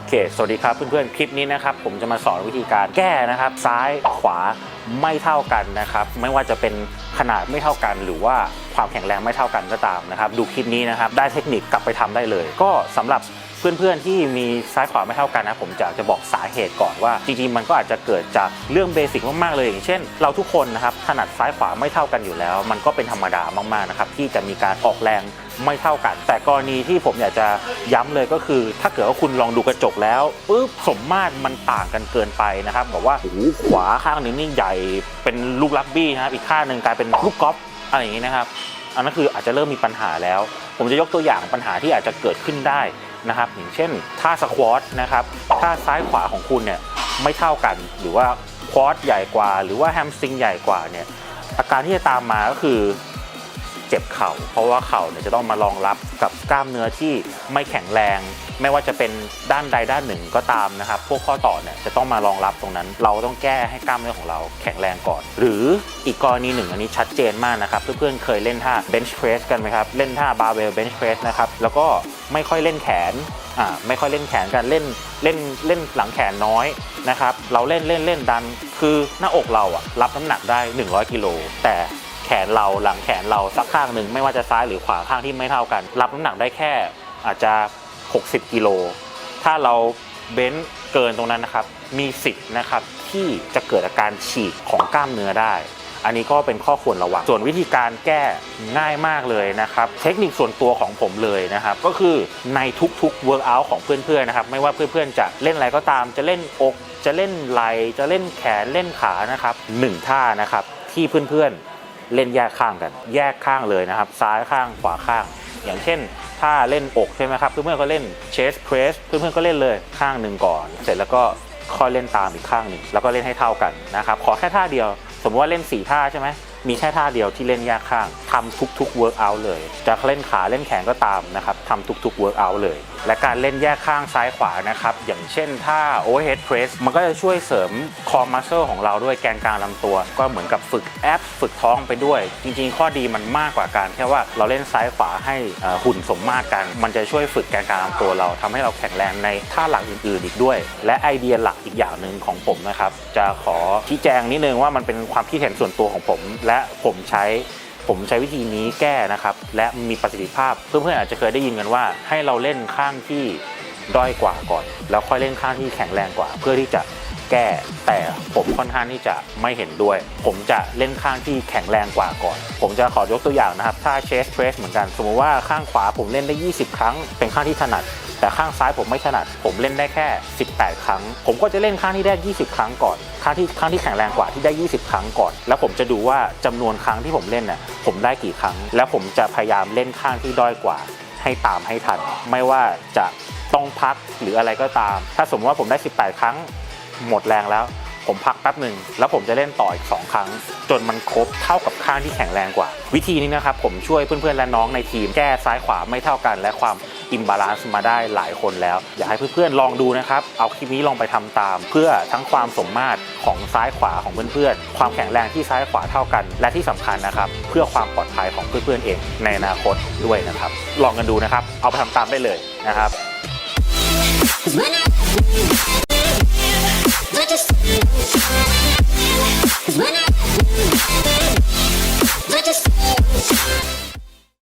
โอเค สวัสดีครับเพื่อนๆ คลิปนี้นะครับผมจะมาสอนวิธีการแก้นะครับ ซ้ายขวาไม่เท่ากันนะครับ ไม่ว่าจะเป็นขนาดไม่เท่ากัน หรือว่าความแข็งแรงไม่เท่ากันก็ตามนะครับ ดูคลิปนี้นะครับ ได้เทคนิคกลับไปทำได้เลย ก็สำหรับ เพื่อนๆที่มีซ้ายขวาไม่เท่ากันนะ ผมจะจะบอกสาเหตุก่อนว่าจริงๆมันก็อาจจะเกิดจากเรื่องเบสิกมากๆเลยอย่างเช่น เราทุกคนนะครับถนัดซ้ายขวาไม่เท่ากันอยู่แล้ว มันก็เป็นธรรมดามากๆนะครับที่จะมีการออกแรงไม่เท่ากัน แต่กรณีที่ผมอยากจะย้ำเลยก็คือ ถ้าเกิดว่าคุณลองดูกระจกแล้วปุ๊บสมมาตรมันต่างกันเกินไปนะครับแบอกว่าโอ้โหขวาข้างหนึงนี่ใหญ่เป็นลูกรักบี้นะครับอีกข้างหนึ่งกลายเป็นลูกกอล์ฟอะไรอย่างนี้นะครับอันนั้นคืออาจจะเริ่มมีปัญหาแล้ว ผมจะยกตัวอย่างปัญหาที่อาจจะเกิดขึ้นได้ นะครับอย่างเช่นท่าสควอตนะครับท่าซ้ายขวาของคุณเนี่ยไม่เท่ากัน หรือว่าควอตใหญ่กว่า หรือว่าแฮมสตริงใหญ่กว่าเนี่ยอาการที่จะตามมาก็คือ เจ็บเข่า เพราะว่าเข่าเนี่ยจะต้องมารองรับกับกล้ามเนื้อที่ไม่แข็งแรง ไม่ว่าจะเป็นด้านใดด้านหนึ่งก็ตามนะครับ พวกข้อต่อเนี่ยจะต้องมารองรับตรงนั้น เราต้องแก้ให้กล้ามเนื้อของเราแข็งแรงก่อน หรืออีกกรณีหนึ่งอันนี้ชัดเจนมากนะครับ เพื่อนๆเคยเล่นท่า bench press กันไหมครับ เล่นท่า barbell bench press นะครับ แล้วก็ไม่ค่อยเล่นแขนอ่าไม่ค่อยเล่นแขนกันเล่นเล่นเล่นหลังแขนน้อยนะครับ เราเล่นเล่นเล่นดัน คือหน้าอกเราอะรับน้ำหนักได้ 100กิโลแต่ แขนเราหลังแขนเราสักข้างหนึ่งไม่ว่าจะซ้ายหรือขวาข้างที่ไม่เท่ากัน รับน้ำหนักได้แค่อาจจะ 60 กิโล ถ้าเราเบ้นเกินตรงนั้นนะครับ มีสิทธิ์นะครับที่จะเกิดอาการฉีกของกล้ามเนื้อได้ อันนี้ก็เป็นข้อควรระวัง ส่วนวิธีการแก้ง่ายมากเลยนะครับ เทคนิคส่วนตัวของผมเลยนะครับ ก็คือในทุกๆ workout ของเพื่อนๆนะครับ ไม่ว่าเพื่อนๆจะเล่นอะไรก็ตาม จะเล่นอก จะเล่นไหล จะเล่นแขน เล่นขานะครับหนึ่งท่านะครับที่เพื่อนๆ เล่นแยกข้างกัน แยกข้างเลยนะครับ ซ้ายข้างขวาข้าง อย่างเช่น ถ้าเล่นอกใช่ไหมครับ เพื่อนๆก็เล่นเชสเพรสเพื่อนเพื่อนๆก็เล่นเลยข้างหนึ่งก่อน เสร็จแล้วก็ค่อยเล่นตามอีกข้างหนึ่งแล้วก็เล่นให้เท่ากันนะครับขอแค่ท่าเดียว สมมติว่าเล่น4ท่าใช่ไหม มีแค่ท่าเดียวที่เล่นแยกข้างทำทุกๆ workout เลย จะเล่นขาเล่นแขนก็ตามนะครับทำทุกๆ workout เลย และการเล่นแยกข้างซ้ายขวานะครับ อย่างเช่นท่า overhead press มันก็จะช่วยเสริม core muscle ของเราด้วยแกนกลางลำตัว ก็เหมือนกับฝึกแอปฝึกท้องไปด้วย จริงๆ ข้อดีมันมากกว่าการแค่ว่าเราเล่นซ้ายขวาให้อ่อหุ่นสมมาตรกัน มันจะช่วยฝึกแกนกลางลำตัวเราทำให้เราแข็งแรงในท่าหลักอื่นๆอีกด้วย และไอเดียหลักอีกอย่างหนึ่งของผมนะครับจะขอชี้แจงนิดนึงว่ามันเป็นความคิดเห็นส่วนตัวของผมและผมใช้ผมใช้วิธีนี้แก้นะครับ และมีประสิทธิภาพเพื่อนๆอาจจะเคยได้ยินกันว่า ให้เราเล่นข้างที่ด้อยกว่าก่อน แล้วค่อยเล่นข้างที่แข็งแรงกว่า เพื่อที่จะ แก้ แต่ผมค่อนข้างที่จะไม่เห็นด้วย ผมจะเล่นข้างที่แข็งแรงกว่าก่อน ผมจะขอยกตัวอย่างนะครับถ้าเชสเพรสเหมือนกัน สมมติว่าข้างขวาผมเล่นได้ 20 ครั้ง เป็นข้างที่ถนัดแต่ข้างซ้ายผมไม่ถนัด ผมเล่นได้แค่ 18 ครั้ง ผมก็จะเล่นข้างที่ได้ 20 ครั้งก่อน ข้างที่ข้างที่แข็งแรงกว่าที่ได้ 20 ครั้งก่อน แล้วผมจะดูว่าจำนวนครั้งที่ผมเล่นน่ะ ผมได้กี่ครั้ง แล้วผมจะพยายามเล่นข้างที่ด้อยกว่า ให้ตามให้ทัน ไม่ว่าจะต้องพักหรืออะไรก็ตาม ถ้าสมมติว่าผมได้ 18 ครั้ง หมดแรงแล้ว ผมพักแป๊บหนึ่งแล้วผมจะเล่นต่ออีก 2 ครั้ง จนมันครบเท่ากับข้างที่แข็งแรงกว่า วิธีนี้นะครับผมช่วยเพื่อนๆและน้องในทีมแก้ซ้ายขวาไม่เท่ากัน และความอิมบาลานซ์มาได้หลายคนแล้ว อยากให้เพื่อนๆลองดูนะครับ เอาคลิปนี้ลองไปทำตาม เพื่อทั้งความสมมาตรของซ้ายขวาของเพื่อนๆ ความแข็งแรงที่ซ้ายขวาเท่ากัน และที่สำคัญนะครับ เพื่อความปลอดภัยของเพื่อนๆเองในอนาคตด้วยนะครับ ลองกันดูนะครับ เอาไปทำตามได้เลยนะครับ